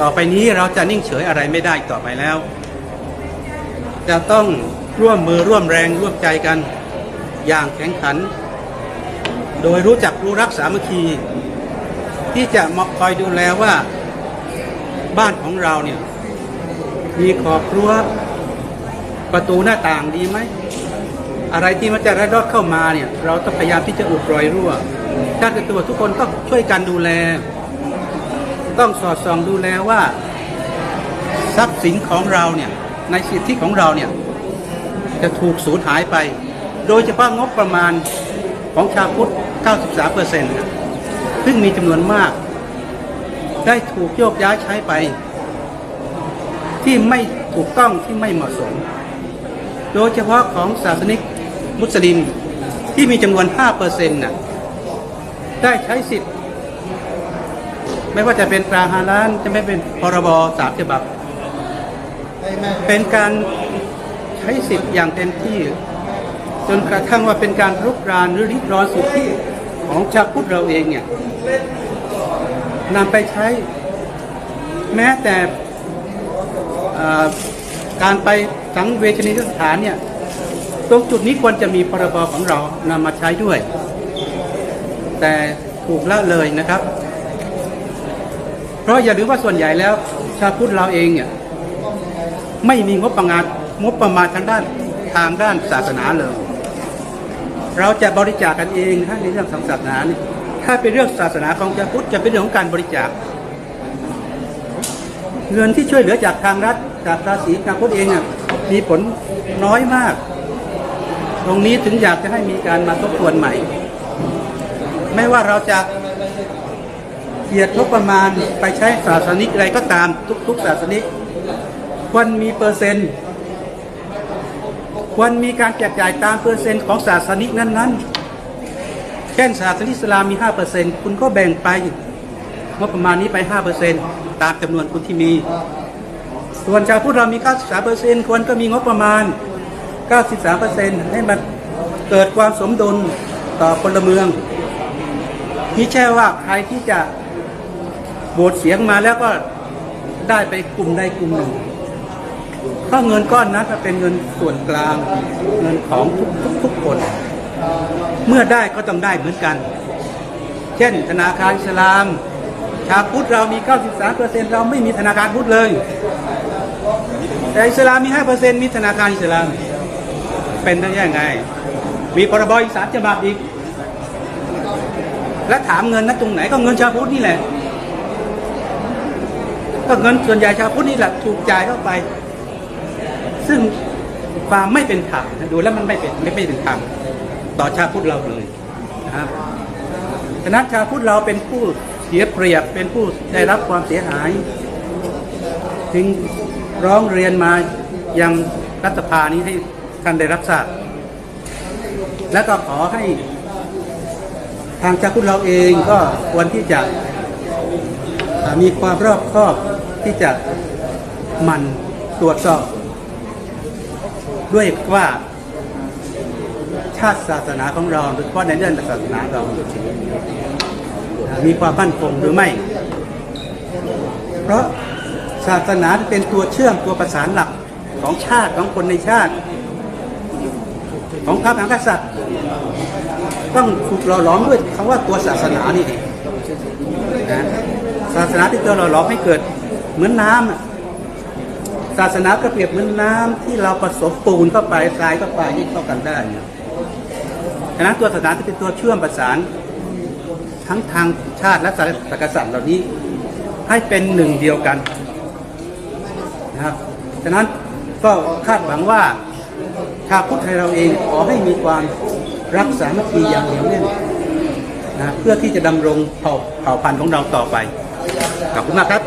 ต่อไปนี้เราจะนิ่งเฉยอะไรไม่ได้ต่อไปแล้ว จะต้องร่วมมือร่วมแรงร่วมใจกัน อย่างแข็งขัน โดยรู้จักรู้รักสามัคคี ที่จะมาคอยดูแลว่าบ้านของเราเนี่ย มีขอบรั้วประตูหน้าต่างดีไหม อะไรที่มันจะระดอดเข้ามาเนี่ย เราต้องพยายามที่จะอุดรอยรั่วชาติตัวทุกคนต้องช่วยกันดูแล ต้องสอดส่องดูแลว่า ทรัพย์สินของเราเนี่ยในสิทธิของเราเนี่ยจะถูกสูญหายไป โดยเฉพาะงบประมาณของชาวพุทธ 93เปอร์เซ็นต์ซึ่งมีจำนวนมาก ได้ถูกโยกย้ายใช้ไป ที่ไม่ถูกต้องที่ไม่เหมาะสม โดยเฉพาะของศาสนิกมุสลิมที่มีจำนวน5เปอร์เซ็นต์น่ะได้ใช้สิทธิ์ ไม่ว่าจะเป็นตราฮาลานจะไม่เป็นพรบสามฉบับ เป็นการใช้สิทธิ์อย่างเต็มที่ จนกระทั่งว่าเป็นการรุกรานหรือริดรอนสิทธิของชาวพุทธเราเองเนี่ยนำไปใช้ แม้แต่การไปสังเวชนีสถานเนี่ยตรงจุดนี้ควรจะมีพรบของเรานำมาใช้ด้วย แต่ถูกละเลยนะครับ เพราะอย่าลืมว่าส่วนใหญ่แล้ว ชาวพุทธเราเองเนี่ยไม่มีงบประมาณงบประมาณทางด้านทางด้านศาสนาเลย เราจะบริจาคกันเองถ้าในเรื่องของศาสนานี่ถ้าเป็นเรื่องศาสนาของชาวพุทธจะเป็นเรื่องของการบริจาค เงินที่ช่วยเหลือจากทางรัฐจากภาษีทางพุทธเองอะมีผลน้อยมาก ตรงนี้ถึงอยากจะให้มีการมาทบทวนใหม่ ไม่ว่าเราจะ กียรติงบประมาณไปใช้ศาสนิกอะไรก็ตามทุกๆศาสนิกควรมีเปอร์เซ็นต์ควรมีการแจกจ่ายตามเปอร์เซ็นต์ของศาสนิกนั้นๆเช่นศาสนิกอิสลามมี 5%คุณก็แบ่งไปงบประมาณนี้ไป 5%ตามจำนวนคุณที่มี ส่วนชาวพุทธเรามี 93%ควรก็มีงบประมาณ 93%ให้มันเกิดความสมดุลต่อพลเมืองนี่ใช่ว่าใครที่จะ โหวตเสียงมาแล้วก็ได้ไปกลุ่มใดกลุ่มหนึ่งเพราเงินก้อนนั้นจะเป็นเงินส่วนกลาง เงินของทุกทุกทุกคน เมื่อได้ก็ต้องได้เหมือนกัน เช่น ธนาคารอิสลาม ชาพุทธเรามี 93%เราไม่มีธนาคารพุทธเลย แต่อิสลามมี 5%มีธนาคารอิสลาม เป็นได้ยังไง มีพรบอีกสามฉบับอีก และถามเงินนั้นตรงไหนก็เงินชาพุทธนี่แหละ ก็เงินส่วนใหญ่ชาวพุทธนี่แหละถูกจ่ายเข้าไป ซึ่งความไม่เป็นธรรมดูแล้วมันไม่เป็นไม่เป็นธรรมต่อชาวพุทธเราเลยนะครับฉะนั้นชาวพุทธเราเป็นผู้เสียเปรียบเป็นผู้ได้รับความเสียหายจึงร้องเรียนมายังรัฐสภานี้ให้ท่านได้รับทราบและก็ขอให้ ทางชาวพุทธเราเองก็ควรที่จะมีความรอบคอบ ที่จะมันตรวจสอบ ด้วยว่าชาติศาสนาของเราโดยเฉพาะในเรื่องศาสนาเรา มีความมั่นคงหรือไม่ เพราะศาสนาเป็นตัวเชื่อมตัวประสานหลักของชาติของคนในชาติ ของพระมหากษัตริย์ ต้องถูกหล่อหลอมด้วยคำว่าตัวศาสนานี่เองนะศาสนาที่ตัวหล่อหลอมให้เกิด เหมือนน้ำศาสนาก็เปรียบเหมือนน้ำที่เราผสมปูนเข้าไปทรายเข้าไปให้เข้ากันได้เนี่ยฉะนั้นตัวศาสนาจะเป็นตัวเชื่อมประสาน ทั้งทางชาติและศาสนกษัตริย์เหล่านี้ ให้เป็นหนึ่งเดียวกันนะครับฉะนั้นก็คาดหวังว่าชาวพุทธไทยเราเองขอให้มีความรักสามัคคีอย่างเหนียวแน่นนะเพื่อที่จะดำรงเผ่าเผ่าพันธุ์ของเราต่อไป ขอบคุณมากครับ